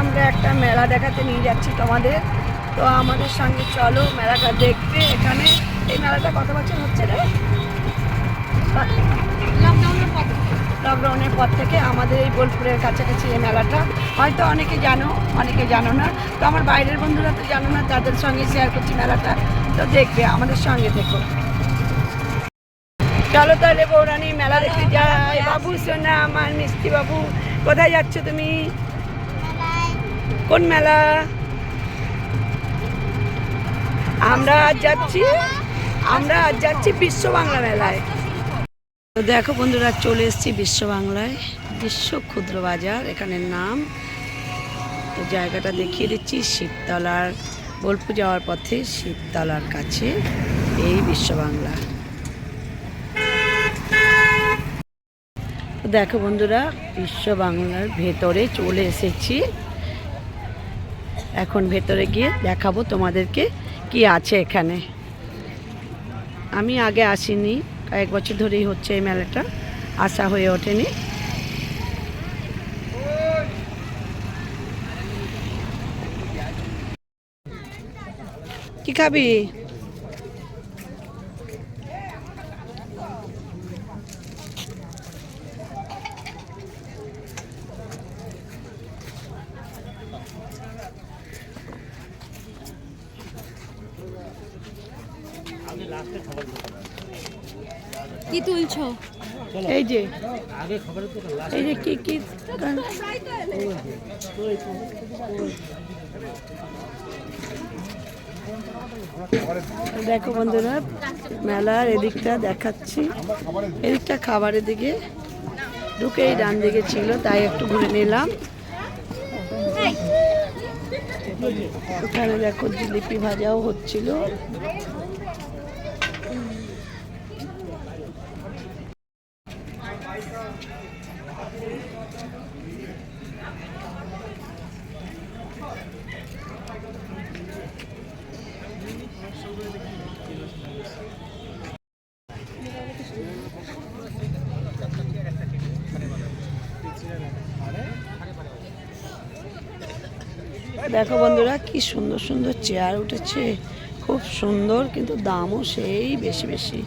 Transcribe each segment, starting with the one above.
আমরা একটা মেলা দেখাতে নিয়ে যাচ্ছি তোমাদের। তো আমাদের সঙ্গে চলো মেলাটা দেখতে। এখানে এই মেলাটা কত বছর হচ্ছে রে? লকডাউনের পর থেকে। লকডাউনের পর থেকে আমাদের এই বোলপুরের কাছাকাছি এই মেলাটা। হয়তো অনেকে জানো অনেকে জানো না। তো আমার বাইরের বন্ধুরা তো জানো না তাদের সঙ্গে শেয়ার করছি মেলাটা। তো দেখবে আমাদের সঙ্গে দেখো। চলো তাহলে বৌরানি মেলা দেখতে যাই। বাবু সোনা আমার মিষ্টি বাবু কোথায় যাচ্ছ তুমি? কোন মেলা? আমরা আজ যাচ্ছি, আমরা আজ যাচ্ছি বিশ্ব বাংলা মেলায়। তো দেখো বন্ধুরা, চলে এসেছি বিশ্ব বাংলায়, বিশ্ব ক্ষুদ্র বাজার, এখানের নাম। তো জায়গাটা দেখিয়ে দিচ্ছি, শিবতলার, বোলপুর যাওয়ার পথে শিবতলার কাছে, এই বিশ্ব বাংলা। দেখো বন্ধুরা, বিশ্ব বাংলার ভেতরে চলে এসেছি। এখন ভেতরে গিয়ে দেখাবো তোমাদেরকে কি আছে এখানে। আমি আগে আসিনি, কয়েক বছর ধরেই হচ্ছে এই মেলাটা আসা হয়ে ওঠেনি। কি খাবি? কি তুলছো? এই যে। এই যে কি কি? দেখো বন্ধুরা মেলার এদিকটা দেখাচ্ছি। এদিকটা খাবারের দিকে ঢুকেই ডান দিকে ছিল তাই একটু ঘুরে নিলাম। ওখানে দেখো জিলিপি ভাজাও হচ্ছিল। দেখো বন্ধুরা কি সুন্দর সুন্দর চেয়ার উঠেছে। খুব সুন্দর কিন্তু দামও সেই বেশি বেশি।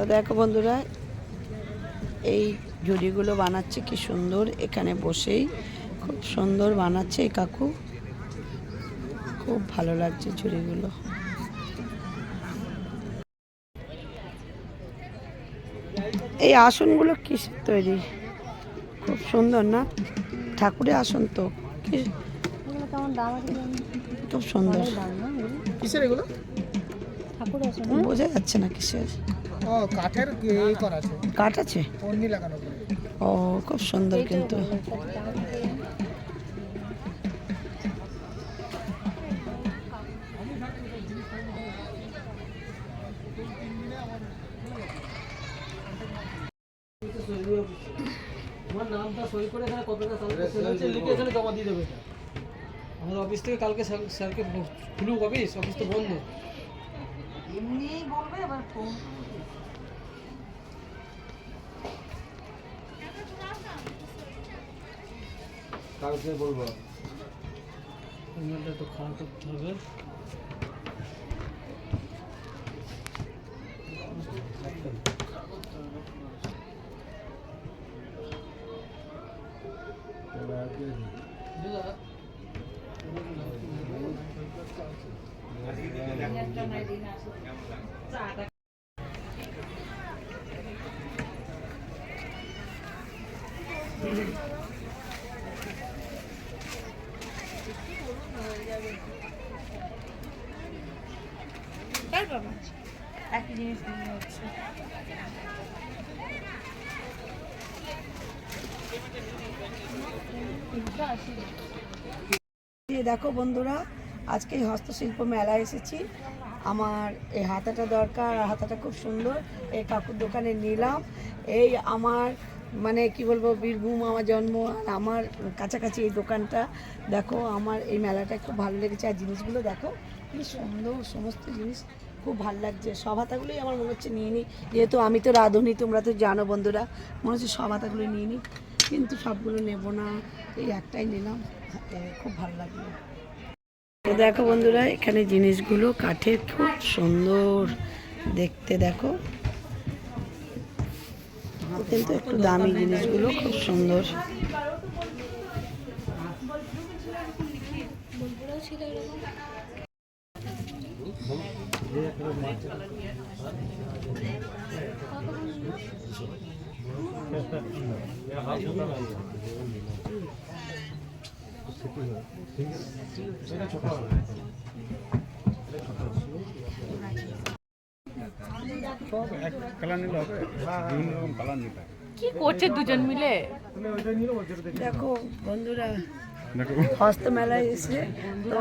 তো দেখো বন্ধুরা এই ঝুড়িগুলো বানাচ্ছে কি সুন্দর। এখানে বসেই খুব সুন্দর বানাচ্ছে এই কাকু। খুব ভালো লাগছে ঝুড়িগুলো এই আসনগুলো কিসের তৈরি? খুব সুন্দর না? ঠাকুরের আসন তো। খুব সুন্দর। আছে বোঝা যাচ্ছে না কিসের। ও কাঠের এ করা আছে? কাঠ আছে? পন্নি লাগানো ও খুব সুন্দর কিন্তু। তোমার নামটা সই করে এখানে লিখে জমা দিয়ে দেবে আমাদের অফিস থেকে কালকে স্যার- স্যারকে খুলুক অফিস অফিস তো বন্ধ। কালকে বলব। ইমেলটা তো খারাপ করতে হবে। একই জিনিস দেখো বন্ধুরা, আজকে এই হস্তশিল্প মেলায় এসেছি। আমার এই হাতাটা দরকার, আর হাতাটা খুব সুন্দর। এই কাকুর দোকানে নিলাম। এই আমার মানে কি বলব, বীরভূম আমার জন্ম, আর আমার কাছাকাছি এই দোকানটা। দেখো, আমার এই মেলাটা খুব ভালো লেগেছে। আর জিনিসগুলো দেখো, কি সুন্দর, সমস্ত জিনিস। খুব ভালো লাগছে। সব আমার মনে হচ্ছে নিয়ে নিই যেহেতু আমি তো রাঁধুনি, তোমরা তো জানো বন্ধুরা, মনে হচ্ছে সব নিয়ে নিই কিন্তু সবগুলো নেব না, এই একটাই নিলাম। খুব ভালো লাগল। দেখো বন্ধুরা, এখানে জিনিসগুলো কাঠের খুব সুন্দর। দেখতে দেখো। কিন্তু একটু দামি জিনিসগুলো খুব সুন্দর। কি করছে দুজন মিলে? দেখো বন্ধুরা দেখো হস্ত মেলায় এসে তো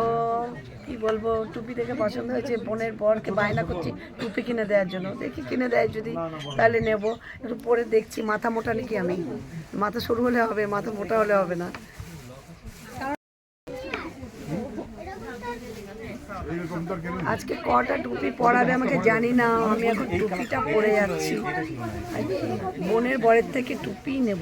কি বলব, টুপি দেখে পছন্দ হয়েছে। বোনের বরকে বায়না করছি টুপি কিনে দেওয়ার জন্য। দেখি কিনে দেয় যদি, তাহলে নেব। একটু পরে দেখছি, মাথা মোটা নাকি আমি? মাথা সরু হলে হবে, মাথা মোটা হলে হবে না। আজকে কটা টুপি পরাবে আমাকে জানি না, আমি এখন টুপিটা পরে যাচ্ছি। বোনের বরের থেকে টুপি নেব।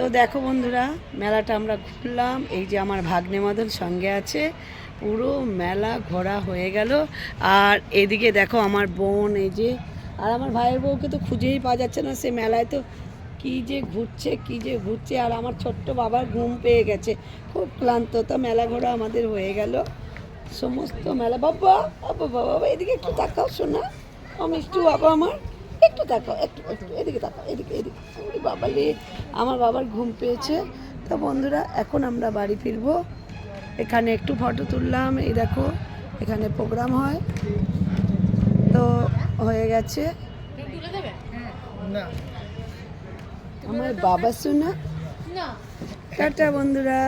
তো দেখো বন্ধুরা, মেলাটা আমরা ঘুরলাম। এই যে আমার ভাগ্নে মদন সঙ্গে আছে। পুরো মেলা ঘোরা হয়ে গেল। আর এদিকে দেখো আমার বোন, এই যে, আর আমার ভাইয়ের বউকে তো খুঁজেই পাওয়া যাচ্ছে না সে মেলায় তো। কী যে ঘুরছে, কী যে ঘুরছে, আর আমার ছোট্ট বাবার ঘুম পেয়ে গেছে। খুব ক্লান্ত, তো মেলা ঘোরা আমাদের হয়ে গেল। সমস্ত মেলা বাবা বাবা বাবা এদিকে একটু তাকাও শোনা। ও বাবা আমার। একটু তাকাও একটু একটু এদিকে তাকাও এদিকে এদিকে। বাবা রে আমার বাবার ঘুম পেয়েছে। তো বন্ধুরা এখন আমরা বাড়ি ফিরবো। এখানে একটু ফটো তুললাম এই দেখো এখানে প্রোগ্রাম হয়। তো হয়ে গেছে। আমার বাবা শোনা। না। টাটা বন্ধুরা।